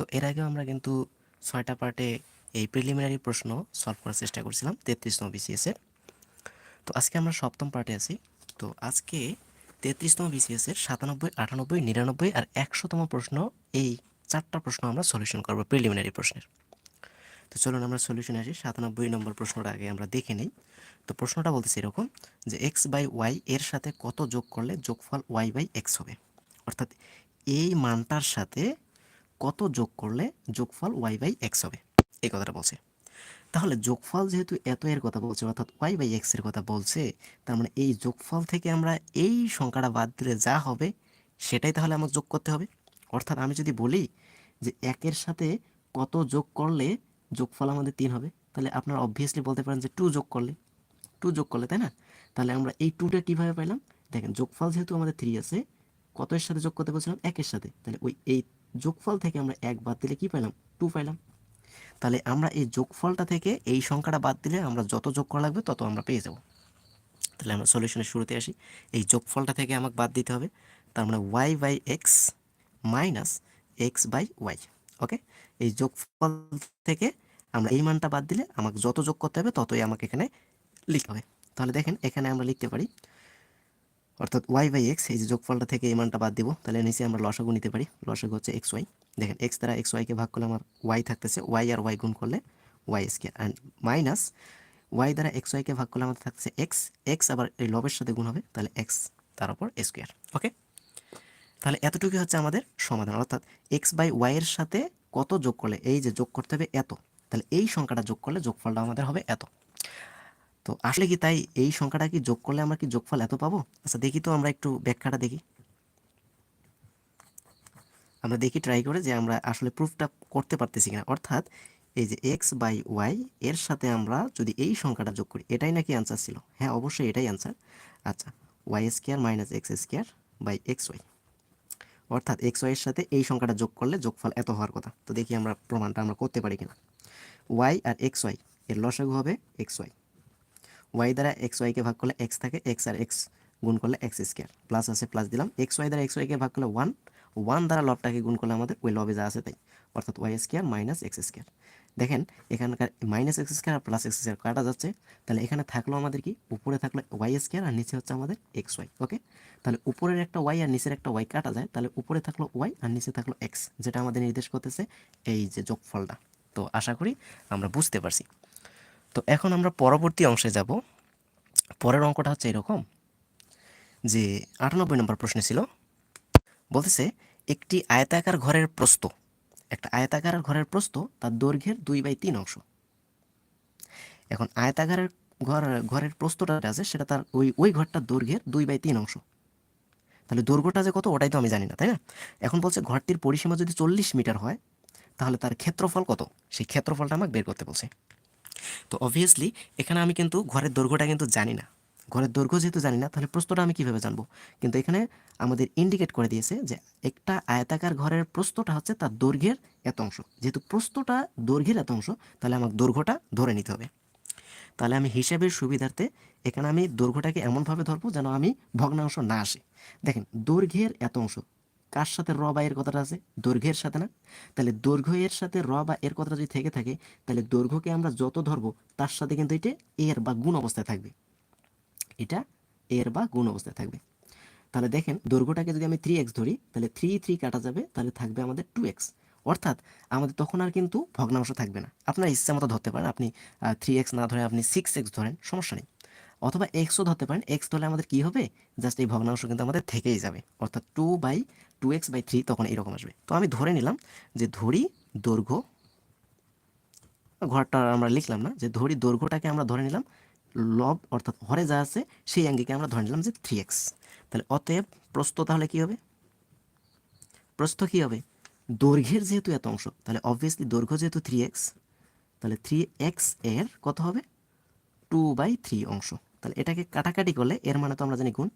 তো এর আগেও আমরা কিন্তু ছয়টা পার্টে এই প্রিলিমিনারি প্রশ্ন সলভ করার চেষ্টা করছিলাম তেত্রিশতম বিসিএস এর। তো আজকে আমরা সপ্তম পার্টে আছি। তো আজকে তেত্রিশতম বিসিএস এর সাতানব্বই, আটানব্বই, নিরানব্বই আর একশোতম প্রশ্ন, এই চারটা প্রশ্ন আমরা সলিউশন করব প্রিলিমিনারি প্রশ্নের। তো চলুন আমরা সলিউশনে আসি। সাতানব্বই নম্বর প্রশ্নটা আগে আমরা দেখে নিই। তো প্রশ্নটা বলতেছে এরকম যে এক্স বাই ওয়াই এর সাথে কত যোগ করলে যোগফল ওয়াই বাই এক্স হবে? অর্থাৎ এই মানটার সাথে কত যোগ করলে যোগফল ওয়াই বাই এক্স হবে? এই কথাটা বলছে। তাহলে যোগফল যেহেতু এত এর কথা বলছে, অর্থাৎ ওয়াই বাই এক্সের কথা বলছে, তার মানে এই যোগফল থেকে আমরা এই সংখ্যাটা বাদ দিলে যা হবে, সেটাই তাহলে আমাকে যোগ করতে হবে। অর্থাৎ আমি যদি বলি যে একের সাথে কত যোগ করলে যোগফল আমাদের তিন হবে, তাহলে আপনারা অবভিয়াসলি বলতে পারেন যে টু যোগ করলে। টু যোগ করলে, তাই না? তাহলে আমরা এই টুটা কীভাবে পাইলাম? দেখেন, যোগফল যেহেতু আমাদের থ্রি আছে, কত এর সাথে যোগ করতে বলছিলাম? একের সাথে। তাহলে ওই এই যোগফল থেকে আমরা এক বাদ দিলে কি পেলাম টু পাইলাম। তাহলে আমরা এই যোগফলটা থেকে এই সংখ্যাটা বাদ দিলে আমরা যত যোগ করা লাগবে তত আমরা পেয়ে যাব। তাহলে আমরা সলিউশনের শুরুতে আসি। এই যোগফলটা থেকে আমাকে বাদ দিতে হবে। তার মানে Y by X minus X by Y okay এই যোগফল থেকে আমরা এই মানটা বাদ দিলে আমাকে যত যোগ করতে হবে ততই আমাকে এখানে লিখতে হবে। তাহলে দেখেন, এখানে আমরা লিখতে পারি অর্থাৎ ওয়াই বাই এক্স এই যে যোগফলটা থেকে এই মানটা বাদ দিব, তাহলে নিচে আমরা লসাগু নিতে পারি। লসাগু হচ্ছে এক্স ওয়াই দেখেন এক্স দ্বারা এক্স ওয়াইকে ভাগ করলে আমার ওয়াই থাকতেছে ওয়াই আর ওয়াই গুণ করলে Y square and minus Y দ্বারা এক্স ওয়াইকে ভাগ করলে আমাদের থাকছে এক্স এক্স আবার এই লবের সাথে গুণ হবে, তাহলে এক্স তার উপর স্কোয়ার ওকে তাহলে এতটুকু হচ্ছে আমাদের সমাধান। অর্থাৎ এক্স বাই ওয়াইয়ের সাথে কত যোগ করলে, এই যে যোগ করতে হবে এত, তাহলে এই সংখ্যাটা যোগ করলে যোগফলটা আমাদের হবে এত। তো আসলে কি তাই এই সংখ্যাটা কি যোগ করলে আমরা কি যোগফল এত পাবো? আচ্ছা দেখি তো আমরা একটু ব্যাখ্যাটা দেখি। আমরা দেখি ট্রাই করে যে আমরা আসলে প্রুফটা করতে পারতেছি কিনা। অর্থাৎ এই যে এক্স বাই ওয়াই এর সাথে আমরা যদি এই সংখ্যাটা যোগ করি, এটাই নাকি অ্যান্সার ছিল? হ্যাঁ অবশ্যই এটাই অ্যান্সার আচ্ছা Y square minus X square by X Y অর্থাৎ এক্স ওয়াইয়ের সাথে এই সংখ্যাটা যোগ করলে যোগফল এত হওয়ার কথা। তো দেখি আমরা প্রমাণটা আমরা করতে পারি কিনা। ওয়াই আর এক্স ওয়াই এর লসাগু হবে এক্স ওয়াই ওয়াই দ্বারা এক্স ওয়াইকে ভাগ করলে এক্স থাকে এক্স আর এক্স গুণ করলে এক্স স্কোয়ার প্লাস আছে প্লাস দিলাম। এক্স ওয়াই দ্বারা এক্স ওয়াইকে ভাগ করলে ওয়ান ওয়ান দ্বারা লবটাকে গুণ করলে আমাদের ওই লবে যা আছে তাই। অর্থাৎ Y square minus X square দেখেন, এখানকার মাইনাস এক্স স্কোয়ার আর প্লাস এক্স স্কোয়ার কাটা যাচ্ছে। তাহলে এখানে থাকল আমাদের কি? উপরে থাকল ওয়াই স্কোয়ার আর নিচে হচ্ছে আমাদের এক্স ওয়াই ওকে তাহলে উপরের একটা ওয়াই আর নিচের একটা ওয়াই কাটা যায়। তাহলে উপরে থাকল ওয়াই আর নিচে থাকল এক্স যেটা আমাদের নির্দেশ করতেছে এই যে যোগফলটা। তো আশা করি আমরা বুঝতে পারছি। তো এখন আমরা পরবর্তী অংশে যাব। পরের অঙ্কটা হচ্ছে এরকম, যে আটানব্বই নম্বর প্রশ্ন ছিল, বলতেছে, একটি আয়তাকার ঘরের প্রস্ত একটা আয়তাকার ঘরের প্রস্ত তার দৈর্ঘ্যের দুই বাই তিন অংশ। এখন আয়তাকারের ঘর, ঘরের প্রস্তটা আছে, সেটা তার ওই ওই ঘরটার দৈর্ঘ্যের দুই বাই তিন অংশ। তাহলে দৈর্ঘ্যটা যে কত, ওটাই তো আমি জানি না, তাই না? এখন বলছে ঘরটির পরিসীমা যদি চল্লিশ মিটার হয়, তাহলে তার ক্ষেত্রফল কত? সেই ক্ষেত্রফলটা আমাকে বের করতে বলছে। তো অবভিয়াসলি এখানে আমি কিন্তু ঘরের দৈর্ঘ্যটা কিন্তু জানি না। ঘরের দৈর্ঘ্য যেহেতু জানি না, তাহলে প্রস্তটা আমি কীভাবে জানব? কিন্তু এখানে আমাদের ইন্ডিকেট করে দিয়েছে যে একটা আয়তাকার ঘরের প্রস্তটা হচ্ছে তার দৈর্ঘ্যের এত অংশ। যেহেতু প্রস্তটা দৈর্ঘ্যের এত অংশ, তাহলে আমাকে দৈর্ঘ্যটা ধরে নিতে হবে। তাহলে আমি হিসাবের সুবিধার্থে এখানে আমি দৈর্ঘ্যটাকে এমনভাবে ধরবো যেন আমি ভগ্নাংশ না আসে। দেখেন, দৈর্ঘ্যের এত অংশ কার সাথে র বা এর কথাটা আছে? দৈর্ঘ্যের সাথে না? তাহলে দৈর্ঘ্য এর সাথে র বা এর কথাটা যদি থেকে থাকে, তাহলে দৈর্ঘ্যকে আমরা যত ধরবো, তার সাথে কিন্তু এটা এর বা গুণ অবস্থায় থাকবে। এটা এর বা গুণ অবস্থায় থাকবে। তাহলে দেখেন, দৈর্ঘ্যটাকে যদি আমি থ্রি এক্স ধরি, তাহলে থ্রি থ্রি কাটা যাবে, তাহলে থাকবে আমাদের টু এক্স অর্থাৎ আমাদের তখন আর কিন্তু ভগ্নাংশ থাকবে না। আপনার ইচ্ছা মতো ধরতে পারেন, আপনি থ্রি এক্স না ধরে আপনি সিক্স এক্স ধরেন, সমস্যা নেই। অথবা এক্সও ধরতে পারেন। এক্স ধরলে আমাদের কি হবে? জাস্ট এই ভগ্নাংশ কিন্তু আমাদের থেকেই যাবে। অর্থাৎ two by two X by three তখন এরকম আসবে। তো আমি ধরে নিলাম যে ধরি দৈর্ঘ্য, ঘরটা আমরা লিখলাম না, যে ধরি দৈর্ঘ্যটাকে আমরা ধরে নিলাম লব অর্থাৎ হরে যা আছে, সেই অ্যাঙ্গিকে আমরা ধরে নিলাম যে থ্রি এক্স তাহলে অতএব প্রস্থ তাহলে কি হবে? প্রস্থ কি হবে? দৈর্ঘ্যের যেহেতু এত অংশ, তাহলে অবভিয়াসলি দৈর্ঘ্য যেহেতু থ্রি এক্স তাহলে থ্রি এক্সের কত হবে? টু বাই থ্রি অংশ। তাহলে এটাকে কাটাকাটি করলে এর মানে তো আমরা জানি গুণ।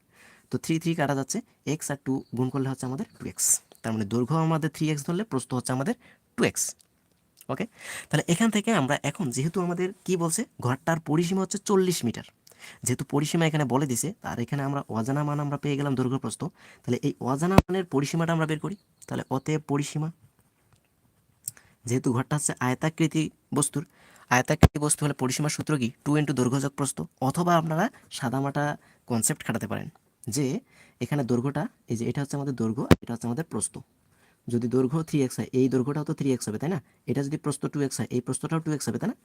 তো থ্রি থ্রি কাটা যাচ্ছে এক্স আর টু গুণ করলে হচ্ছে আমাদের টু এক্স তার মানে দৈর্ঘ্য আমাদের থ্রি এক্স ধরলে প্রস্থ হচ্ছে আমাদের টু এক্স ওকে তাহলে এখান থেকে আমরা এখন যেহেতু আমাদের কি বলছে, ঘরটার পরিসীমা হচ্ছে চল্লিশ মিটার। যেহেতু পরিসীমা এখানে বলে দিছে আর এখানে আমরা অজানা মান আমরা পেয়ে গেলাম দৈর্ঘ্য প্রস্থ। তাহলে এই অজানা মানের পরিসীমাটা আমরা বের করি। তাহলে অতএব পরিসীমা, যেহেতু ঘরটা হচ্ছে আয়তাকৃতি বস্তুর আয়তাকৃতি বস্তু হলে পরিসীমার সূত্র কি? টু ইন্টু দৈর্ঘ্যযোগ প্রস্ত অথবা আপনারা সাদামাটা কনসেপ্ট খাটাতে পারেন, যে এখানে দৈর্ঘ্যটা, এই যে এটা হচ্ছে আমাদের দৈর্ঘ্য, এটা হচ্ছে আমাদের প্রস্ত যদি দৈর্ঘ্য থ্রি এক্স হয়, এই দৈর্ঘ্যটাও তো থ্রি এক্স হবে, তাই না? এটা যদি প্রস্ত টু এক্স হয়, এই প্রস্তটাও টু এক্স হবে, তাই না?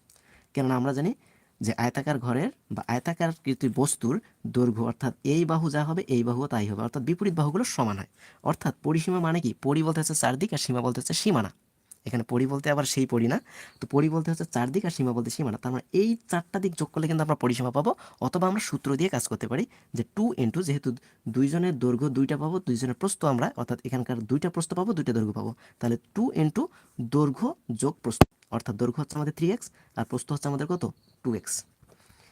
কেননা আমরা জানি যে আয়তাকার ঘরের বা আয়তাকার কৃতি বস্তুর দৈর্ঘ্য, অর্থাৎ এই বাহু যা হবে, এই বাহুও তাই হবে, অর্থাৎ বিপরীত বাহুগুলো সমান হয়। অর্থাৎ পরিসীমা মানে কি? পরি বলতে হচ্ছে চারদিক আর সীমা বলতে হচ্ছে সীমানা। এখানে পরি বলতে আবার সেই পরি না। তো পরি বলতে হচ্ছে চারদিক আর সীমা বলতে সীমানা। তার মানে এই চারটা দিক যোগ করলে কিন্তু আমরা পরিসীমা পাবো অথবা আমরা সূত্র দিয়ে কাজ করতে পারি যে টু ইন্টু যেহেতু দুইজনের দৈর্ঘ্য দুইটা পাবো, দুইজনের প্রস্থ আমরা, অর্থাৎ এখানকার দুইটা প্রস্থ পাবো, দুইটা দৈর্ঘ্য পাবো। তাহলে টু ইন্টু দৈর্ঘ্য যোগ প্রস্থ, অর্থাৎ দৈর্ঘ্য হচ্ছে আমাদের থ্রি এক্স আর প্রস্থ হচ্ছে আমাদের কত? টু এক্স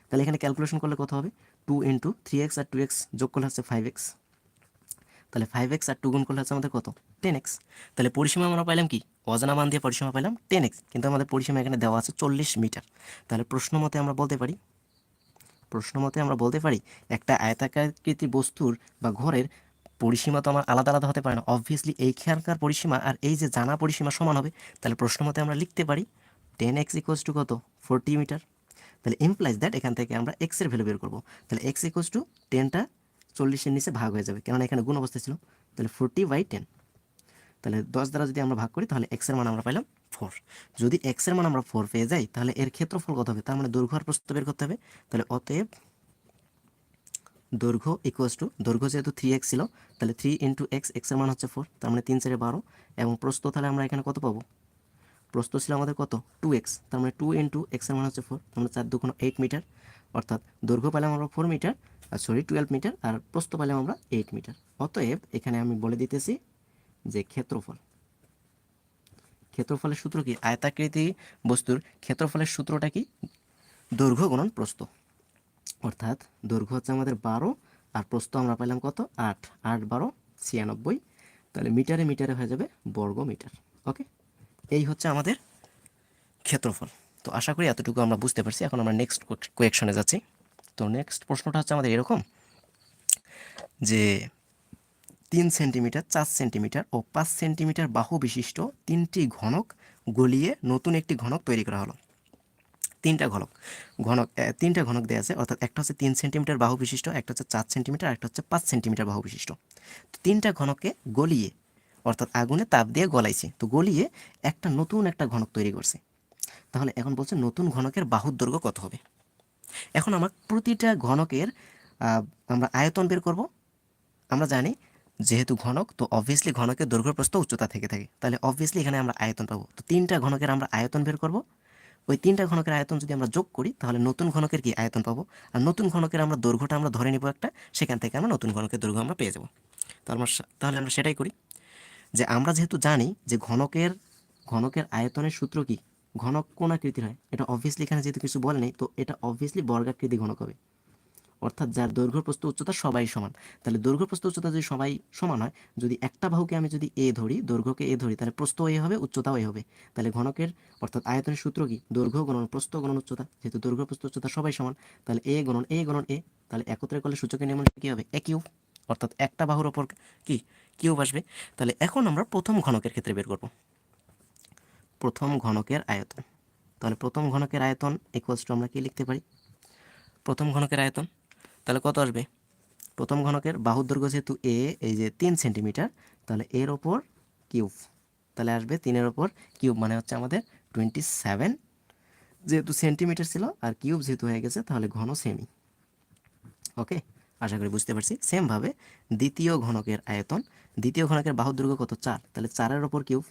তাহলে এখানে ক্যালকুলেশন করলে কত হবে? টু ইন্টু থ্রি এক্স আর টু এক্স যোগ করলে হচ্ছে ফাইভ এক্স তাহলে ফাইভ এক্স আর টু গুণ করলে হচ্ছে আমাদের কত? টেন এক্স তাহলে পরিসীমা আমরা পাইলাম কি? অজানা মান দিয়ে পরিসীমা পাইলাম টেন এক্স কিন্তু আমাদের পরিসীমা এখানে দেওয়া আছে চল্লিশ মিটার। তাহলে প্রশ্ন মতে আমরা বলতে পারি, প্রশ্ন মতে আমরা বলতে পারি, একটা আয়তাকৃতি বস্তুর বা ঘরের পরিসীমা তো আমার আলাদা আলাদা হতে পারে না। অবভিয়াসলি এইখানকার পরিসীমা আর এই যে জানা পরিসীমা সমান হবে, তাহলে প্রশ্ন মতে আমরা লিখতে পারি টেন এক্স ইকোয়াস টু কত? Forty metre. তাহলে ইমপ্লাইজ দ্যাট এখান থেকে আমরা এক্সের ভ্যালু বের করব। তাহলে এক্স ইকোয়াস টু টেনটা চল্লিশের নিচে ভাগ হয়ে যাবে। কেননা এখানে গুণ অবস্থা ছিল। তাহলে ফোরটি বাই টেন তাহলে দশ দ্বারা যদি আমরা ভাগ করি, তাহলে এক্সের মান আমরা পাইলাম ফোর যদি এক্সের মান আমরা ফোর পেয়ে যাই, তাহলে এর ক্ষেত্রফল কত হবে? তার মানে দৈর্ঘ্য আর প্রস্থ বের করতে হবে। তাহলে অতএব দৈর্ঘ্য ইকুয়াস টু দৈর্ঘ্য যেহেতু থ্রি এক্স ছিল, তাহলে থ্রি ইন্টু এক্স এক্সের মান হচ্ছে ফোর তার মানে তিন চারে বারো। এবং প্রস্ত তাহলে আমরা এখানে কত পাবো? প্রস্ত ছিল আমাদের কত? টু এক্স তার মানে টু ইন্টু এক্সের মান হচ্ছে ফোর তার মানে চার দুগুণ এইট মিটার অর্থাৎ দৈর্ঘ্য পেলাম আমরা four metre sorry twelve metre আর প্রস্ত পেলাম আমরা এইট মিটার অতএব এখানে আমি বলে দিতেছি যে ক্ষেত্রফল। ক্ষেত্রফলের সূত্র কি? আয়তাকৃতি বস্তুর ক্ষেত্রফলের সূত্রটা কি? দৈর্ঘ্য গুণন প্রস্থ। অর্থাৎ দৈর্ঘ্য হচ্ছে আমাদের বারো আর প্রস্থ আমরা পাইলাম কত? আট। আট বারো, ছিয়ানব্বই। তাহলে মিটারে মিটারে হয়ে যাবে বর্গ মিটার ওকে? এই হচ্ছে আমাদের ক্ষেত্রফল। তো আশা করি এতটুকু আমরা বুঝতে পারছি। এখন আমরা নেক্সট কোয়েকশনে যাচ্ছি। তো নেক্সট প্রশ্নটা হচ্ছে আমাদের এরকম, যে তিন সেন্টিমিটার চার সেন্টিমিটার ও পাঁচ সেন্টিমিটার বাহু বিশিষ্ট তিনটি ঘনক গলিয়ে নতুন একটি ঘনক তৈরি করা হলো। তিনটা ঘনক ঘনক তিনটা ঘনক দেওয়া আছে, অর্থাৎ একটা হচ্ছে তিন সেন্টিমিটার বাহু বিশিষ্ট, একটা হচ্ছে চার সেন্টিমিটার একটা হচ্ছে পাঁচ সেন্টিমিটার বাহু বিশিষ্ট। তো তিনটা ঘনককে গলিয়ে, অর্থাৎ আগুনে তাপ দিয়ে গলাইছে, তো গলিয়ে একটা নতুন একটা ঘনক তৈরি করছে। তাহলে এখন বলছে নতুন ঘনকের বাহুর দৈর্ঘ্য কত হবে? এখন আমরা প্রতিটা ঘনকের আমরা আয়তন বের করব। আমরা জানি যেহেতু ঘনক, তো অবভিয়াসলি ঘনকের দৈর্ঘ্য প্রস্থ উচ্চতা থেকে থাকে। তাহলে অবভিয়াসলি এখানে আমরা আয়তন পাবো। তো তিনটা ঘনকের আমরা আয়তন বের করব। ওই তিনটা ঘনকের আয়তন যদি আমরা যোগ করি, তাহলে নতুন ঘনকের কি আয়তন পাবো? আর নতুন ঘনকের আমরা দৈর্ঘ্যটা আমরা ধরে নিব একটা, সেখান থেকে আমরা নতুন ঘনকের দৈর্ঘ্য আমরা পেয়ে যাব। তো আমরা তাহলে আমরা সেটাই করি। যে আমরা যেহেতু জানি যে ঘনকের ঘনকের আয়তনের সূত্র কি ঘনক হয়। এটা অবভিয়াসলি এখানে যেহেতু কিছু বলে নেই, তো এটা অবভিয়াসলি বর্গাকৃতি ঘনক হবে। অর্থাৎ যার দৈর্ঘ্য প্রস্থ উচ্চতা সবাই সমান। তাহলে দৈর্ঘ্য প্রস্থ উচ্চতা যদি সবাই সমান হয়, যদি একটা বাহুকে আমি যদি এ ধরি, দৈর্ঘ্যকে এ ধরি, তাহলে প্রস্থ এ হবে, উচ্চতাও এ হবে। তাহলে ঘনকের অর্থাৎ আয়তনের সূত্র কি? দৈর্ঘ্য গণন, প্রস্থ গণন, উচ্চতা। যেহেতু দৈর্ঘ্য প্রস্থ উচ্চতা সবাই সমান, তাহলে এ গণন এ গণন এ তাহলে একত্রে করলে সূচকের নিয়মন কি হবে? A cube. অর্থাৎ একটা বাহুর ওপর কি? কিউব আসবে। তাহলে এখন আমরা প্রথম ঘনকের ক্ষেত্রে বের করব। প্রথম ঘনকের আয়তন। তাহলে প্রথম ঘনকের আয়তন ইকুয়ালস টু আমরা কি লিখতে পারি? প্রথম ঘনকের আয়তন। তাহলে কত আসবে? প্রথম ঘনকের বাহুর দৈর্ঘ্য যেহেতু এ এই যে তিন সেন্টিমিটার তাহলে এর ওপর কিউব তাহলে আসবে তিনের ওপর কিউব মানে হচ্ছে আমাদের টোয়েন্টি সেভেন যেহেতু সেন্টিমিটার ছিল আর কিউব যেহেতু হয়ে গেছে, তাহলে ঘন সেমি ওকে আশা করি বুঝতে পারছি। সেমভাবে দ্বিতীয় ঘনকের আয়তন, দ্বিতীয় ঘনকের বাহুর দৈর্ঘ্য কত? চার। তাহলে চারের ওপর কিউব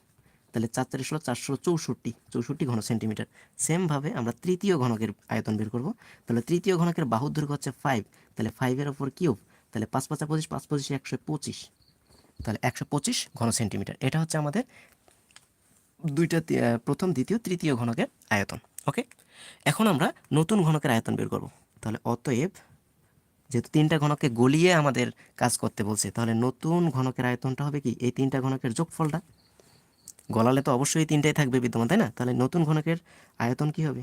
তাহলে চার চারে ষোলো চারশো চৌষট্টি চৌষট্টি ঘন সেন্টিমিটার সেমভাবে আমরা তৃতীয় ঘনকের আয়তন বের করব। তাহলে তৃতীয় ঘনকের বাহুর দৈর্ঘ্য হচ্ছে ফাইভ তাহলে ফাইভের ওপর কিউব তাহলে পাঁচ পাঁচা পঁচিশ, পাঁচ পঁচিশে একশো পঁচিশ। তাহলে একশো পঁচিশ ঘন সেন্টিমিটার এটা হচ্ছে আমাদের দুইটা প্রথম, দ্বিতীয়, তৃতীয় ঘনকের আয়তন ওকে এখন আমরা নতুন ঘনকের আয়তন বের করব। তাহলে অতএব যেহেতু তিনটা ঘনককে গলিয়ে আমাদের কাজ করতে বলছে, তাহলে নতুন ঘনকের আয়তনটা হবে কি? এই তিনটা ঘনকের যোগফলটা। গলালে তো অবশ্যই তিনটাই থাকবে বিদ্যমান, তাই না? তাহলে নতুন ঘনকের আয়তন কি হবে?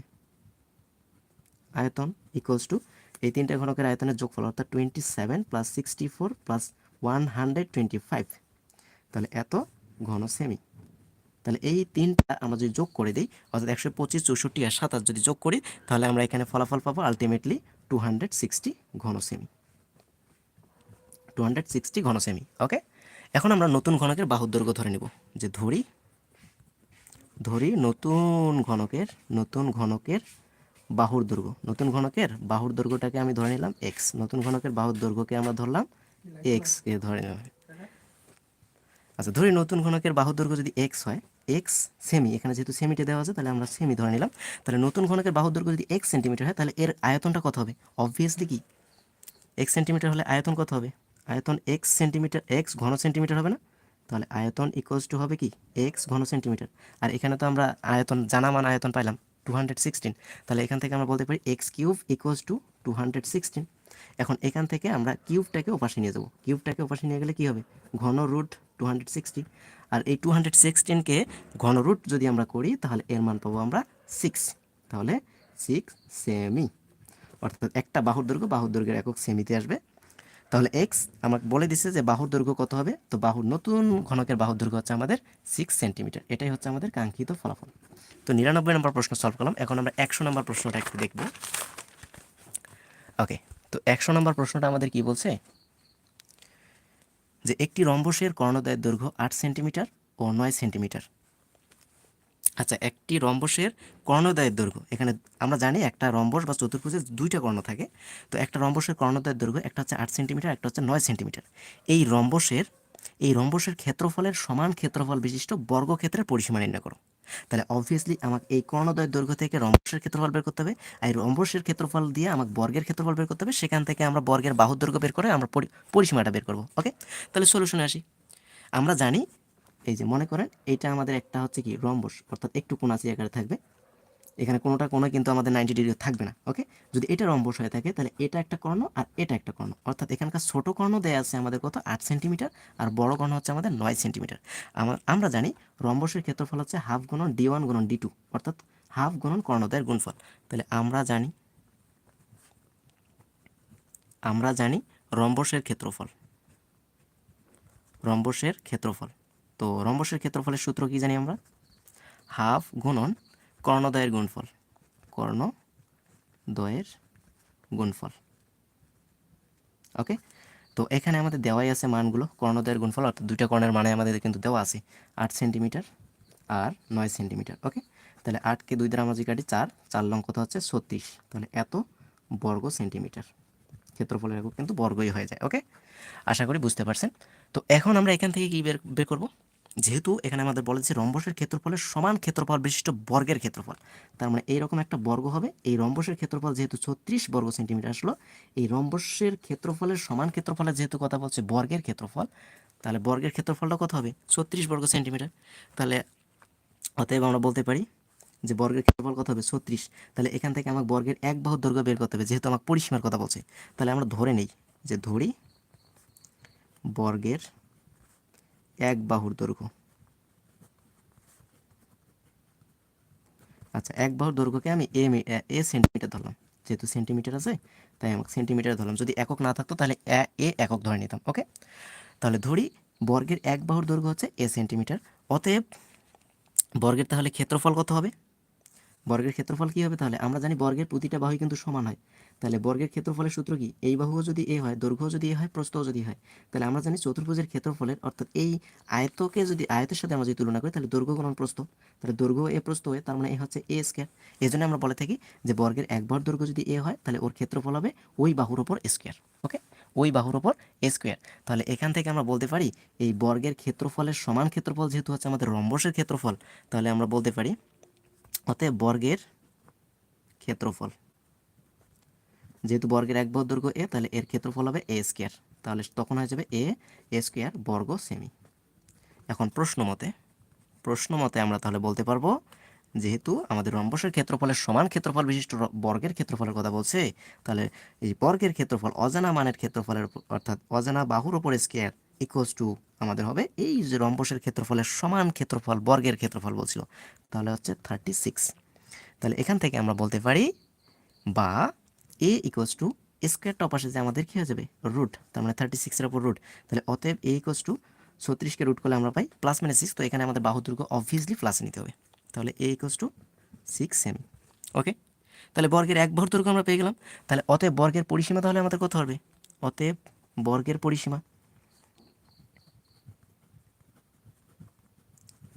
আয়তন ইকুয়ালস টু এই তিনটা ঘনকের আয়তনের যোগফল, অর্থাৎ twenty seven plus sixty four plus one hundred twenty five তাহলে এত ঘন সেমি তাহলে এই তিনটা আমরা যদি যোগ করে দিই, অর্থাৎ একশো পঁচিশ, চৌষট্টি আর সাতাশ যদি যোগ করি, তাহলে আমরা এখানে ফলাফল পাবো আলটিমেটলি টু হান্ড্রেড সিক্সটি ঘন সেমি টু হান্ড্রেড সিক্সটি ঘন সেমি ওকে এখন আমরা নতুন ঘনকের বাহুর ধরে নিব, যে ধরি ধরি নতুন ঘনকের নতুন ঘনকের বাহুর দৈর্ঘ্য নতুন ঘনকের বাহুর দৈর্ঘ্যটাকে আমি ধরে নিলাম এক্স নতুন ঘনকের বাহুর দৈর্ঘ্যকে আমরা ধরলাম এক্স কে ধরে নিলাম। আচ্ছা ধরি নতুন ঘনকের বাহুর দৈর্ঘ্য যদি এক্স হয় এক্স সেমি এখানে যেহেতু সেমিটা দেওয়া আছে, তাহলে আমরা সেমি ধরে নিলাম। তাহলে নতুন ঘনকের বাহুর দৈর্ঘ্য যদি এক্স সেন্টিমিটার হয়, তাহলে এর আয়তনটা কত হবে? অবভিয়াসলি কি? এক্স সেন্টিমিটার হলে আয়তন কত হবে? আয়তন এক্স সেন্টিমিটার এক্স ঘন সেন্টিমিটার হবে না? তাহলে আয়তন ইকুয়ালস টু হবে কি? এক্স ঘন সেন্টিমিটার আর এখানে তো আমরা আয়তন, জানা মান আয়তন পাইলাম টু হান্ড্রেড সিক্সটিন তাহলে এখান থেকে আমরা বলতে পারি x cube equals to two hundred sixteen এখন এখান থেকে আমরা কিউবটাকে ওপাশে নিয়ে যাব। কিউবটাকে ওপাশে নিয়ে গেলে কী হবে? ঘন রুট টু হান্ড্রেড সিক্সটি আর এই টু হান্ড্রেড সিক্সটিনকে ঘন রুট যদি আমরা করি, তাহলে এর মান পাবো আমরা সিক্স তাহলে সিক্স সেমি অর্থাৎ একটা বাহুর দৈর্ঘ্য বাহুর দৈর্ঘ্যের একক সেমিতে আসবে। তাহলে এক্স আমাকে বলে দিছে যে বাহুর দৈর্ঘ্য কত হবে? তো বাহুর নতুন ঘনকের বাহুর দৈর্ঘ্য হচ্ছে আমাদের সিক্স সেন্টিমিটার এটাই হচ্ছে আমাদের কাঙ্ক্ষিত ফলাফল। তো নিরানব্বই নম্বর প্রশ্ন সলভ করলাম। এখন আমরা একশো নম্বর প্রশ্নটা একটু দেখব। ওকে তো একশো নম্বর প্রশ্নটা আমাদের কি বলছে? যে একটি রম্বসের কর্ণদয়ের দৈর্ঘ্য আট সেন্টিমিটার ও নয় সেন্টিমিটার আচ্ছা একটি রম্বসের কর্ণদয়ের দৈর্ঘ্য। এখানে আমরা জানি একটা রম্বস বা চতুর্ভুজের দুইটা কর্ণ থাকে। তো একটা রম্বসের কর্ণদয়ের দৈর্ঘ্য, একটা হচ্ছে আট সেন্টিমিটার, একটা হচ্ছে নয় সেন্টিমিটার। এই রম্বসের এই রম্বসের ক্ষেত্রফলের সমান ক্ষেত্রফল বিশিষ্ট বর্গক্ষেত্রের পরিসীমা নির্ণয় করো। তাহলে অবভিয়াসলি আমাকে এই কর্ণদয়ের দৈর্ঘ্য থেকে রম্বসের ক্ষেত্রফল বের করতে হবে আর এই রম্বসের ক্ষেত্রফল দিয়ে আমাকে বর্গের ক্ষেত্রফল বের করতে হবে। সেখান থেকে আমরা বর্গের বাহুর দৈর্ঘ্য বের করে আমরা পরি- পরিসীমাটা বের করব। ওকে তাহলে সলিউশনে আসি। আমরা জানি এই যে মনে করেন, এইটা আমাদের একটা হচ্ছে কি রম্বস, অর্থাৎ একটু কোনাচি আকারে থাকবে। এখানে কোনোটা কোনো কিন্তু আমাদের নাইনটি ডিগ্রি থাকবে না ওকে যদি এটা রম্বস হয়ে থাকে, তাহলে এটা একটা কর্ণ আর এটা একটা কর্ণ। অর্থাৎ এখানকার ছোট কর্ণ দেয়া আছে আমাদের কত? আট সেন্টিমিটার আর বড় কর্ণ হচ্ছে আমাদের নয় সেন্টিমিটার আমার আমরা জানি রম্বসের ক্ষেত্রফল হচ্ছে হাফ গুণন ডি ওয়ান গুণন ডি টু অর্থাৎ হাফ গুণন কর্ণদয়ের গুণফল। তাহলে আমরা জানি আমরা জানি রম্বসের ক্ষেত্রফল। রম্বসের ক্ষেত্রফল। তো রম্বসের ক্ষেত্রফলের সূত্র কি জানি আমরা? হাফ গুণন কর্ণদয়ের গুণফল। কর্ণদয়ের গুণফল। ওকে তো এখানে আমাদের দেওয়াই আছে মানগুলো কর্ণদয়ের গুণফল, অর্থাৎ দুইটা কর্ণের মানে আমাদের কিন্তু দেওয়া আছে, আট সেন্টিমিটার আর নয় সেন্টিমিটার। ওকে তাহলে আটকে দুই দ্বারা মাঝি কাটি চার চার লং কত হচ্ছে? ছত্রিশ। তাহলে এত বর্গ সেন্টিমিটার। ক্ষেত্রফলের একক কিন্তু বর্গই হয়ে যায়। ওকে আশা করি বুঝতে পারছেন। তো এখন আমরা এখান থেকে কি বের বের করব? যেহেতু এখানে আমাদের বলেছে রম্বসের ক্ষেত্রফলের সমান ক্ষেত্রফল বিশিষ্ট বর্গের ক্ষেত্রফল। তার মানে এইরকম একটা বর্গ হবে। এই রম্বসের ক্ষেত্রফল যেহেতু ছত্রিশ বর্গ সেন্টিমিটার আসলো, এই রম্বসের ক্ষেত্রফলের সমান ক্ষেত্রফলের যেহেতু কথা বলছে বর্গের ক্ষেত্রফল, তাহলে বর্গের ক্ষেত্রফলটা কত হবে? ছত্রিশ বর্গ সেন্টিমিটার। তাহলে অতএব আমরা বলতে পারি যে বর্গের ক্ষেত্রফল কত হবে? ছত্রিশ। তাহলে এখান থেকে আমাকে বর্গের এক বাহুর দৈর্ঘ্য বের করতে হবে, যেহেতু আমাকে পরিসীমার কথা বলছে। তাহলে আমরা ধরে নেই যে ধরি বর্গের এক বাহুর দৈর্ঘ্য। আচ্ছা এক বাহুর দৈর্ঘ্যকে আমি এ এ- সেন্টিমিটার ধরলাম। যেহেতু সেন্টিমিটার আছে, তাই আমাকে সেন্টিমিটার ধরলাম। যদি একক না থাকতো, তাহলে এ- একক ধরে নিতাম, ওকে? তাহলে ধরি বর্গের এক বাহুর দৈর্ঘ্য হচ্ছে এ সেন্টিমিটার। অতএব বর্গের তাহলে ক্ষেত্রফল কত হবে? বর্গের ক্ষেত্রফল কী হবে? তাহলে আমরা জানি বর্গের প্রতিটা বাহুই কিন্তু সমান হয়। তাহলে বর্গের ক্ষেত্রফলের সূত্র কি? এই বাহু যদি এ হয় দৈর্ঘ্য যদি এ হয়, প্রস্থও যদি হয়, তাহলে আমরা জানি চতুর্ভুজের ক্ষেত্রফলের, অর্থাৎ এই আয়তকে যদি, আয়তের সাথে আমরা যদি তুলনা করি, তাহলে দৈর্ঘ্য গুণন প্রস্থ, তাহলে দৈর্ঘ্য এ, প্রস্থ হয়ে তার মানে এ হচ্ছে এ স্কোয়ার। এই জন্য আমরা বলে থাকি যে বর্গের একবার দৈর্ঘ্য যদি এ হয়, তাহলে ওর ক্ষেত্রফল হবে ওই বাহুর ওপর স্কোয়ার, ওকে? ওই বাহুর ওপর স্কোয়ার। তাহলে এখান থেকে আমরা বলতে পারি, এই বর্গের ক্ষেত্রফলের সমান ক্ষেত্রফল যেহেতু হচ্ছে আমাদের রম্বসের ক্ষেত্রফল, তাহলে আমরা বলতে পারি, অতএব বর্গের ক্ষেত্রফল যেহেতু বর্গের এক বাহুর দৈর্ঘ্য এ, তাহলে এর ক্ষেত্রফল হবে এ স্কোয়ার তাহলে তখন হয়ে যাবে এ এ স্কোয়ার বর্গ সেমি এখন প্রশ্ন মতে প্রশ্ন মতে আমরা তাহলে বলতে পারব, যেহেতু আমাদের রম্বসের ক্ষেত্রফলের সমান ক্ষেত্রফল বিশিষ্ট বর্গের ক্ষেত্রফলের কথা বলছে, তাহলে এই বর্গের ক্ষেত্রফল অজানা মানের ক্ষেত্রফলের অর্থাৎ অজানা বাহুর উপর স্কোয়ার ইকুয়ালস টু আমাদের হবে এই যে রম্বসের ক্ষেত্রফলের সমান ক্ষেত্রফল, বর্গের ক্ষেত্রফল বলছিল, তাহলে হচ্ছে থার্টি সিক্স তাহলে এখান থেকে আমরা বলতে পারি বা এ ইকুয়ালস টু স্কোয়ারটা পাশে যে আমাদের কী হয়ে যাবে? রুট তার মানে থার্টি সিক্সের ওপর রুট তাহলে অতএব এ ইকুয়ালস টু ছত্রিশকে রুট করলে আমরা পাই প্লাস মাইনাস সিক্স তো এখানে আমাদের বাহু দৈর্ঘ্য অবভিয়াসলি প্লাস নিতে হবে। তাহলে এ ইকোয়াস টু সিক্স সেমি ওকে তাহলে বর্গের এক ভর আমরা পেয়ে গেলাম। তাহলে অতএব বর্গের পরিসীমা তাহলে আমাদের কত হবে? অতএব বর্গের পরিসীমা।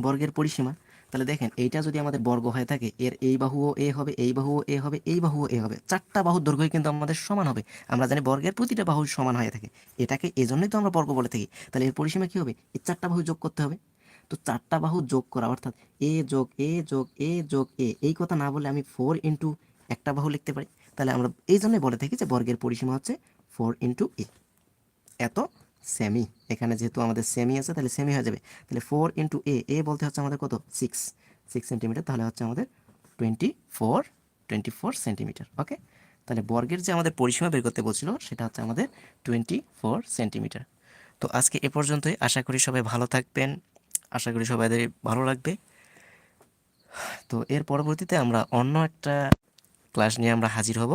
বর্গের পরিসীমা তাহলে দেখেন, এইটা যদি আমাদের বর্গ হয়ে থাকে, এর এই বাহুও এ হবে, এই বাহুও এ হবে, এই বাহুও এ হবে। চারটা বাহুর দৈর্ঘ্য কিন্তু আমাদের সমান হবে। আমরা জানি বর্গের প্রতিটা বাহু সমান হয়ে থাকে। এটাকে এজন্যই তো আমরা বর্গ বলে থাকি। তাহলে এর পরিসীমা কী হবে? এই চারটা বাহু যোগ করতে হবে। তো চারটা বাহু যোগ করা, অর্থাৎ এ যোগ এ যোগ এ যোগ এ, এই কথা না বলে আমি ফোর ইন্টু একটা বাহু লিখতে পারি। তাহলে আমরা এই জন্যই বলে থাকি যে বর্গের পরিসীমা হচ্ছে ফোর ইন্টু এ এত সেমি এখানে যেহেতু আমাদের সেমি আছে, তাহলে সেমি হয়ে যাবে। তাহলে ফোর ইন্টু এ এ বলতে হচ্ছে আমাদের কত? সিক্স সিক্স সেন্টিমিটার তাহলে হচ্ছে আমাদের twenty four twenty four centimetre okay তাহলে বর্গের যে আমাদের পরিসীমা বের করতে বলছিল, সেটা হচ্ছে আমাদের টোয়েন্টি ফোর সেন্টিমিটার তো আজকে এ পর্যন্তই। আশা করি সবাই ভালো থাকবেন। আশা করি সবাইদের ভালো লাগবে। তো এর পরবর্তীতে আমরা অন্য একটা ক্লাস নিয়ে আমরা হাজির হব।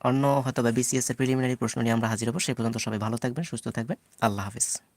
অন্য হয়তো বা বিসিএস এর প্রিলিমিনারি প্রশ্ন নিয়ে আমরা হাজির হব, সে পর্যন্ত সবাই ভালো থাকবেন, সুস্থ থাকবেন। আল্লাহ হাফিজ।